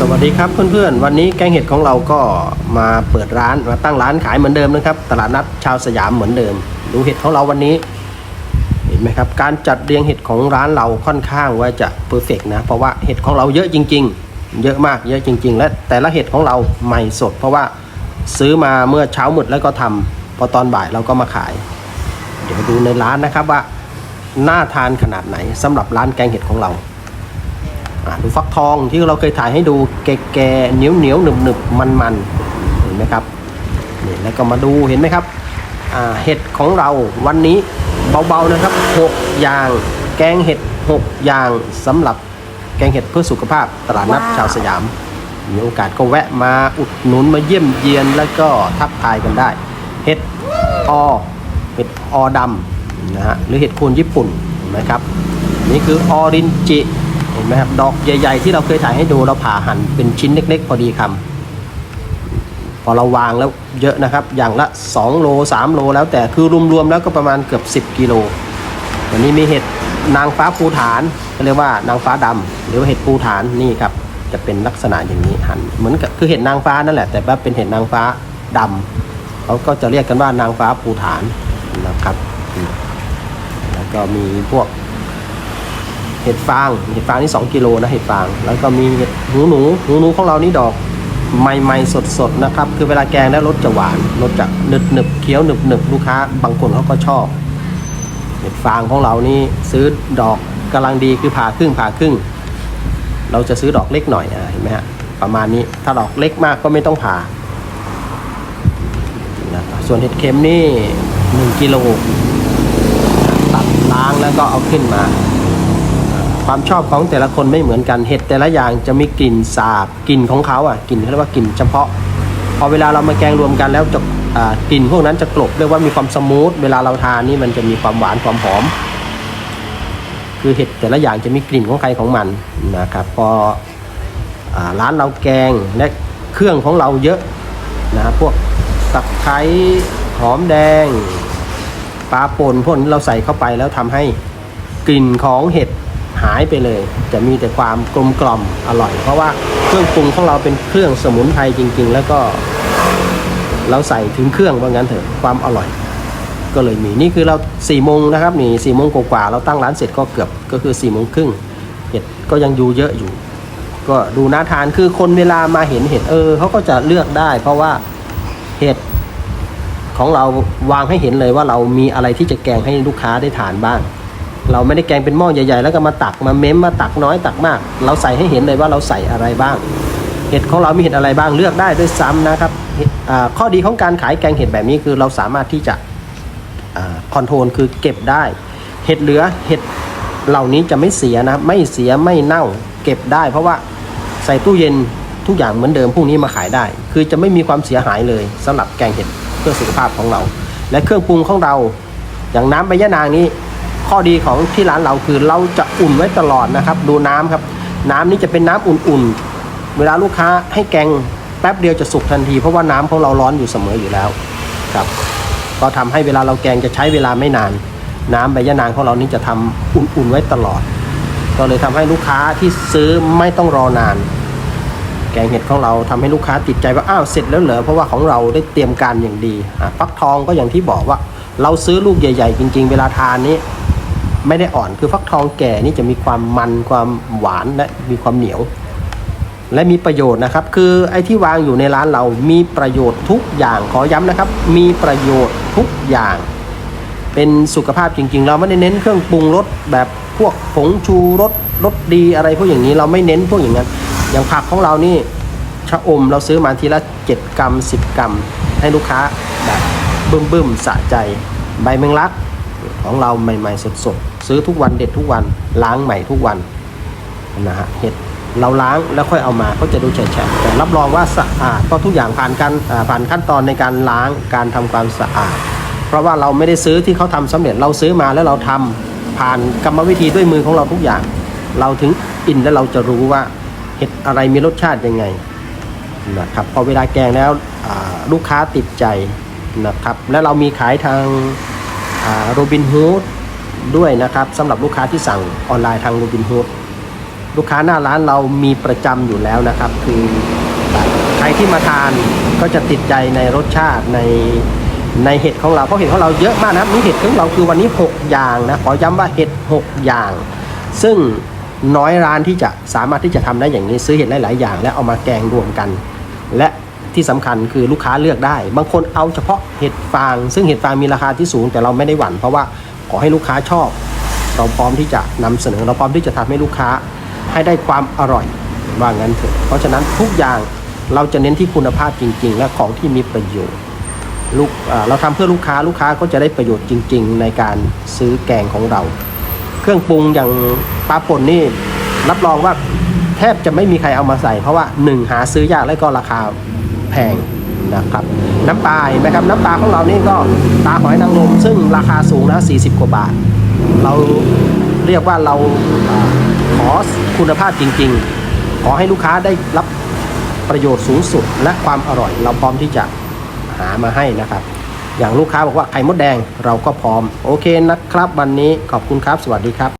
สวัสดีครับเพื่อนๆ วันนี้แกงเห็ดของเราก็มาเปิดร้านมาตั้งร้านขายเหมือนเดิมนะครับ ตลาดนัดชาวสยามเหมือนเดิม ดูเห็ดของเราวันนี้ เห็นไหมครับ การจัดเรียงเห็ดของร้านเราค่อนข้างว่าจะเพอร์เฟกนะ เพราะว่าเห็ดของเราเยอะจริง ๆ เยอะมากเยอะจริง ๆ และแต่ละเห็ดของเราใหม่สด เพราะว่าซื้อมาเมื่อเช้ามืดแล้วก็ทำพอตอนบ่ายเราก็มาขาย เดี๋ยวดูในร้านนะครับว่าน่าทานขนาดไหนสำหรับร้านแกงเห็ดของเรา ดูฟักทองที่เราเคยถ่ายให้ดูแก่ๆเหนียวเหนียวหนึบหนึบมันมันๆเห็นไหมครับนี่แล้วก็มาดูเห็นไหมครับอ่าเห็ดของเราวันนี้เบาๆนะครับ 6 อย่าง แกงเห็ด 6 อย่างสำหรับแกงเห็ดเพื่อสุขภาพตลาดนัดว้าวชาวสยาม มีโอกาสก็แวะมาอุดหนุนมาเยี่ยมเยียนแล้วก็ทักทายกันได้ เห็ดออเห็ดออดำนะฮะหรือเห็ดโคนญี่ปุ่นเห็นไหมครับนี่คือออรินจิ เห็นไหมครับ ดอกใหญ่ ๆ ที่เราเคยถ่ายให้ดูเราผ่าหั่นเป็นชิ้นเล็ก ๆ พอดีคำพอเราวางแล้วเยอะนะครับ อย่างละ 2 โล 3 โล แล้วแต่คือรวมๆแล้วก็ประมาณเกือบ 10 กิโลวันนี้มีเห็ดนางฟ้าภูฐานก็เรียกว่านางฟ้าดำหรือว่าเห็ดภูฐานนี่ครับ จะเป็นลักษณะอย่างนี้หั่นเหมือนกับคือเห็ดนางฟ้านั่นแหละแต่ว่าเป็นเห็ดนางฟ้าดำเขาก็จะเรียกกันว่านางฟ้าภูฐานนะครับ แล้วก็มีพวก เห็ดฟางเห็ดฟางนี่2กิโลนะเห็ดฟาง แล้วก็มีหูหนูหูหนูของเรานี่ดอกใหม่ๆสดๆนะครับ คือเวลาแกงแล้วรสจะหวานรสจะหนึบหนึบเคี้ยวหนึบหนึบลูกค้า บางคนเขาก็ชอบ เห็ดฟางของเรานี่ซื้อดอกกำลังดีคือผ่าครึ่งผ่าครึ่ง เราจะซื้อดอกเล็กหน่อยอะเห็นไหมฮะประมาณนี้ถ้าดอกเล็กมากก็ไม่ต้องผ่าส่วนเห็ดเข็มนี่1กิโลตัดล้างแล้วก็เอาขึ้นมา ความชอบของแต่ละคนไม่เหมือนกันเห็ดแต่ละอย่างจะมีกลิ่นสาบกลิ่นของเขาอะกลิ่นเขาเรียกว่ากลิ่นเฉพาะ พอเวลาเรามาแกงรวมกันแล้วจะกลิ่นพวกนั้นจะกลบเรียกว่ามีความสมูทเวลาเราทานนี่มันจะมีความหวานความหอม คือเห็ดแต่ละอย่างจะมีกลิ่นของใครของมันนะครับพออร้านเราแกงและเครื่องของเราเยอะนะพวกตะไคร้หอมแดงปลาป่นพวกนี้เราใส่เข้าไปแล้วทำให้กลิ่นของเห็ด หายไปเลย จะมีแต่ความกลมกล่อมอร่อย เพราะว่าเครื่องปรุงของเราเป็นเครื่องสมุนไพรจริง ๆ แล้วก็เราใส่ถึงเครื่องว่างั้นเถอะความอร่อย ก็เลยมีนี่คือเรา4ี่โมงนะครับนี่สี่โมงกว่าเราตั้งร้านเสร็จก็เกือบก็คือ4ี่โมงครึ่งเห็ดก็ยังอยู่เยอะอยู่ ก็ดูน่าทานคือคนเวลามาเห็นเห็ดเออเขาก็จะเลือกได้ เพราะว่าเห็ดของเราวางให้เห็นเลยว่าเรามีอะไรที่จะแกงให้ลูกค้าได้ทานบ้าง เราไม่ได้แกงเป็นหม้อใหญ่ ๆ แล้วก็มาตักมาเม้มมาตักน้อยตักมาก เราใส่ให้เห็นเลยว่าเราใส่อะไรบ้าง เห็ดของเรามีเห็ดอะไรบ้างเลือกได้ด้วยซ้ำนะครับข้อดีของการขายแกงเห็ดแบบนี้คือเราสามารถที่จะคอนโทรลคือเก็บได้ เห็ดเหลือเห็ดเหล่านี้จะไม่เสียนะไม่เสียไม่เน่าเก็บได้ เพราะว่าใส่ตู้เย็นทุกอย่างเหมือนเดิมพรุ่งนี้มาขายได้ คือจะไม่มีความเสียหายเลยสำหรับแกงเห็ดเพื่อสุขภาพของเรา และเครื่องปรุงของเรา อย่างน้ำใบยะนางนี้ ข้อดีของที่ร้านเราคือเราจะอุ่นไว้ตลอดนะครับ ดูน้ำครับ น้ำนี้จะเป็นน้ำอุ่นๆ เวลาลูกค้าให้แกงแป๊บเดียวจะสุกทันที เพราะว่าน้ำของเราร้อนอยู่เสมออยู่แล้วครับก็ทำให้เวลาเราแกงจะใช้เวลาไม่นาน น้ำใบยะนางของเรานี่จะทำอุ่นๆไว้ตลอด ก็เลยทำให้ลูกค้าที่ซื้อไม่ต้องรอนาน แกงเห็ดของเราทำให้ลูกค้าติดใจว่าอ้าวเสร็จแล้วเหรอเพราะว่าของเราได้เตรียมการอย่างดีฟักทองก็อย่างที่บอกว่า เราซื้อลูกใหญ่ ๆ จริง ๆ เวลาทานนี้ ไม่ได้อ่อนคือฟักทองแก่นี่จะมีความมันความหวานและมีความเหนียว และมีประโยชน์นะครับ คือไอ้ที่วางอยู่ในร้านเรามีประโยชน์ทุกอย่างขอย้ำนะครับ มีประโยชน์ทุกอย่าง เป็นสุขภาพจริง ๆ เราไม่ได้เน้นเครื่องปรุงรสแบบพวกผงชูรสรสดีอะไรพวกอย่างนี้เราไม่เน้นพวกอย่างนั้น อย่างผักของเรานี่ชะอมเราซื้อมาทีละ 7 กรัม 10 กรัม ให้ลูกค้าแบบบึ้มๆสะใจ ใบแมงลักของเราใหม่ ๆ สดๆ ซื้อทุกวันเด็ดทุกวัน ล้างใหม่ทุกวันนะฮะเห็ดเราล้างแล้วค่อยเอามาก็จะดูแฉะแต่รับรองว่าสะอาดเพราะทุกอย่างผ่านการผ่านขั้นตอนในการล้างการทำความสะอาด เพราะว่าเราไม่ได้ซื้อที่เขาทำสำเร็จเราซื้อมาแล้วเราทำผ่านกรรมวิธีด้วยมือของเราทุกอย่าง เราถึงอินแล้วเราจะรู้ว่าเห็ดอะไรมีรสชาติยังไงนะครับพอเวลาแกงแล้วลูกค้าติดใจนะครับและเรามีขายทางโรบินฮูด ด้วยนะครับสำหรับลูกค้าที่สั่งออนไลน์ทางโรบินฮูดลูกค้าหน้าร้านเรามีประจำอยู่แล้วนะครับ คือใครที่มาทานก็จะติดใจในรสชาติในในเห็ดของเราเพราะเห็ดของเราเยอะมากนะครับนี่เห็ดของเราคือวันนี้ 6 อย่างนะขอย้ำว่าเห็ด 6 อย่าง ซึ่งน้อยร้านที่จะสามารถที่จะทำได้อย่างนี้ซื้อเห็ดหลาย ๆ อย่าง แล้วเอามาแกงรวมกัน และที่สำคัญคือลูกค้าเลือกได้ บางคนเอาเฉพาะเห็ดฟาง ซึ่งเห็ดฟางมีราคาที่สูงแต่เราไม่ได้หวั่นเพราะว่า ขอให้ลูกค้าชอบ เราพร้อมที่จะนำเสนอเราพร้อมที่จะทำให้ลูกค้าให้ได้ความอร่อยว่างั้นเถอะเพราะฉะนั้นทุกอย่างเราจะเน้นที่คุณภาพจริง ๆ และของที่มีประโยชน์ลูกเอ่อเราทำเพื่อลูกค้าลูกค้าก็จะได้ประโยชน์จริง ๆ ในการซื้อแกงของเรา เครื่องปรุงอย่างปลาป่นนี่รับรองว่าแทบจะไม่มีใครเอามาใส่ เพราะว่าหนึ่งหาซื้อยากและก็ราคาแพง นะครับ น้ำปลาเห็นไหมครับน้ำปลาของเรานี่ก็ตาหอยนางรมซึ่งราคาสูงนะ 40 กว่าบาท เราเรียกว่าเราอาขอคุณภาพจริง ๆ ขอให้ลูกค้าได้รับประโยชน์สูงสุดและความอร่อย เราพร้อมที่จะหามาให้นะครับ อย่างลูกค้าบอกว่าไข่มดแดงเราก็พร้อม โอเคนะครับ วันนี้ขอบคุณครับ สวัสดีครับ